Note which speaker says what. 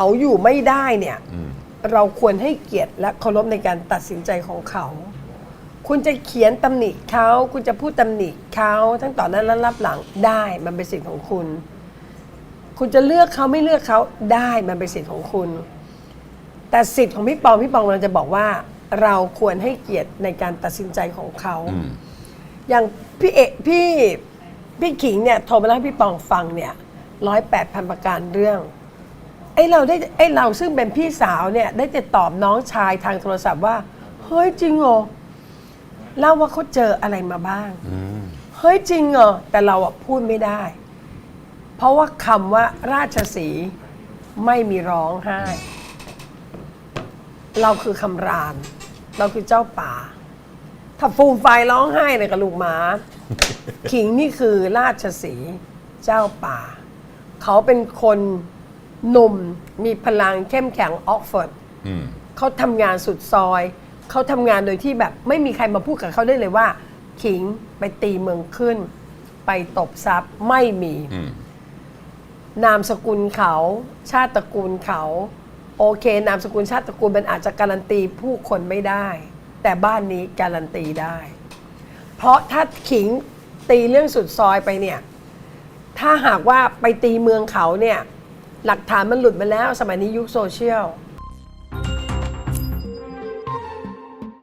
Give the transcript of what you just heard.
Speaker 1: เขาอยู่ไม่ได้เนี่ย
Speaker 2: อืม
Speaker 1: เราควรให้เกียรติและเคารพในการตัดสินใจของเขา คุณจะเขียนตำหนิเขา คุณจะพูดตำหนิเขาทั้งต่อนหนั้นและรับหลังได้ มันเป็นสิทธิ์ของคุณ คุณจะเลือกเขาไม่เลือกเขาได้มันเป็นสิทธิ์ของคุณ แต่สิทธิ์ของพี่ปองพี่ปองเราจะบอกว่า เราควรให้เกียรติในการตัดสินใจของเขา
Speaker 2: อืม
Speaker 1: อย่างพี่เอกพี่พี่ขิงเนี่ยโทรมาเล่าให้พี่ปองฟังเนี่ยร้อยแปดพันประการเรื่อง ไอ้เราได้ไอ้เราซึ่งเป็นพี่สาวเนี่ยได้จะตอบน้องชายทางโทรศัพท์ว่า เฮ้ยจริงเหรอเล่าว่าเขาเจออะไรมาบ้าง
Speaker 2: อืม
Speaker 1: เฮ้ยจริงเหรอแต่เราอะพูดไม่ได้ เพราะว่าคำว่าราชสีห์ไม่มีร้องไห้ เราคือคำราม เราคือเจ้าป่า ถ้าฟูมไฟายร้องไห้เนี่ยกับลูกหมา ขิงนี่คือราชสีห์เจ้าป่า เขาเป็นคน หนุ่มมีพลังเข้มแข็งออกฟอร์ด
Speaker 2: อืม
Speaker 1: เขาทำงานสุดซอย เขาทำงานโดยที่แบบไม่มีใครมาพูดกับเขาได้เลยว่า ขิงไปตีเมืองขึ้น ไปตบทรัพย์ไม่มี
Speaker 2: อืม
Speaker 1: นามสกุลเขา ชาติตระกูลเขา โอเค นามสกุลชาติตระกูลมันอาจจะการันตีผู้คนไม่ได้ แต่บ้านนี้การันตีได้ เพราะถ้าขิงตีเรื่องสุดซอยไปเนี่ย ถ้าหากว่าไปตีเมืองเขาเนี่ย หลักฐานมันหลุดมาแล้ว สมัยนี้ยุคโซเชียล